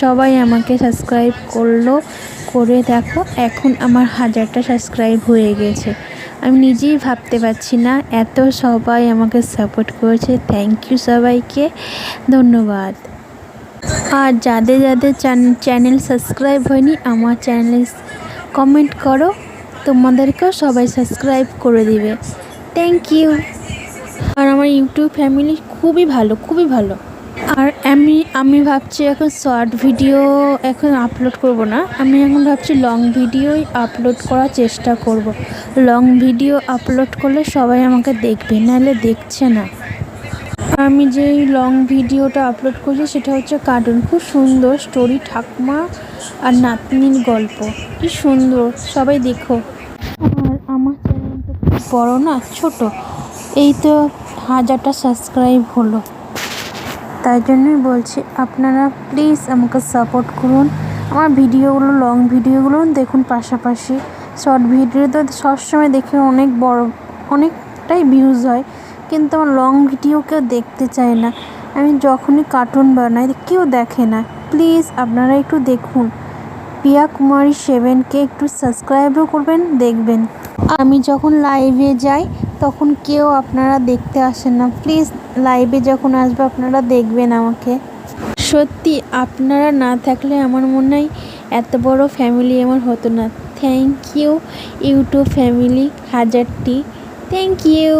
সবাই আমাকে সাবস্ক্রাইব করল, করে দেখো এখন আমার হাজারটা সাবস্ক্রাইব হয়ে গেছে। আমি নিজেই ভাবতে পারছি না, এত সবাই আমাকে সাপোর্ট করেছে। থ্যাংক ইউ সবাইকে, ধন্যবাদ। আর যাদের যাদের চ্যানেল সাবস্ক্রাইব হয়নি, আমার চ্যানেলে কমেন্ট করো, তোমাদেরকেও সবাই সাবস্ক্রাইব করে দিবে। থ্যাংক ইউ আর আমার ইউটিউব ফ্যামিলি খুবই ভালো খুবই ভালো। আর আমি আমি ভাবছি এখন শর্ট ভিডিও এখন আপলোড করব না। আমি এখন ভাবছি লং ভিডিওই আপলোড করার চেষ্টা করব। লং ভিডিও আপলোড করলে সবাই আমাকে দেখবে, নাহলে দেখছে না। আমি যেই লং ভিডিওটা আপলোড করছি সেটা হচ্ছে কার্টুন খুব সুন্দর স্টোরি ঠাকুমা আর নাতনির গল্প। কি সুন্দর, সবাই দেখো। আর আমার চ্যানেলটা বড় না, ছোট। এই তো হাজারটা সাবস্ক্রাইব হলো। তাই জন্যই বলছি, আপনারা প্লিজ আমাকে সাপোর্ট করুন। আমার ভিডিওগুলো লং ভিডিওগুলো দেখুন পাশাপাশি। শর্ট ভিডিও তো সবসময় দেখে অনেক বড়, অনেকটাই ভিউজ হয়। কিন্তু আমার লং ভিডিও কেউ দেখতে চায় না। আমি যখনই কার্টুন বানাই, কেউ দেখে না। প্লিজ আপনারা একটু দেখুন। পিয়া কুমারী সেভেনকে একটু সাবস্ক্রাইবও করবেন, দেখবেন। আমি যখন লাইভে যাই, তখন কেউ আপনারা দেখতে আসেন না। প্লিজ লাইভে যখন আসবে, আপনারা দেখবেন আমাকে। সত্যি, আপনারা না থাকলে আমার মনে হয় এত বড় ফ্যামিলি আমার হতো না। Thank you YouTube family হাজারটি। Thank you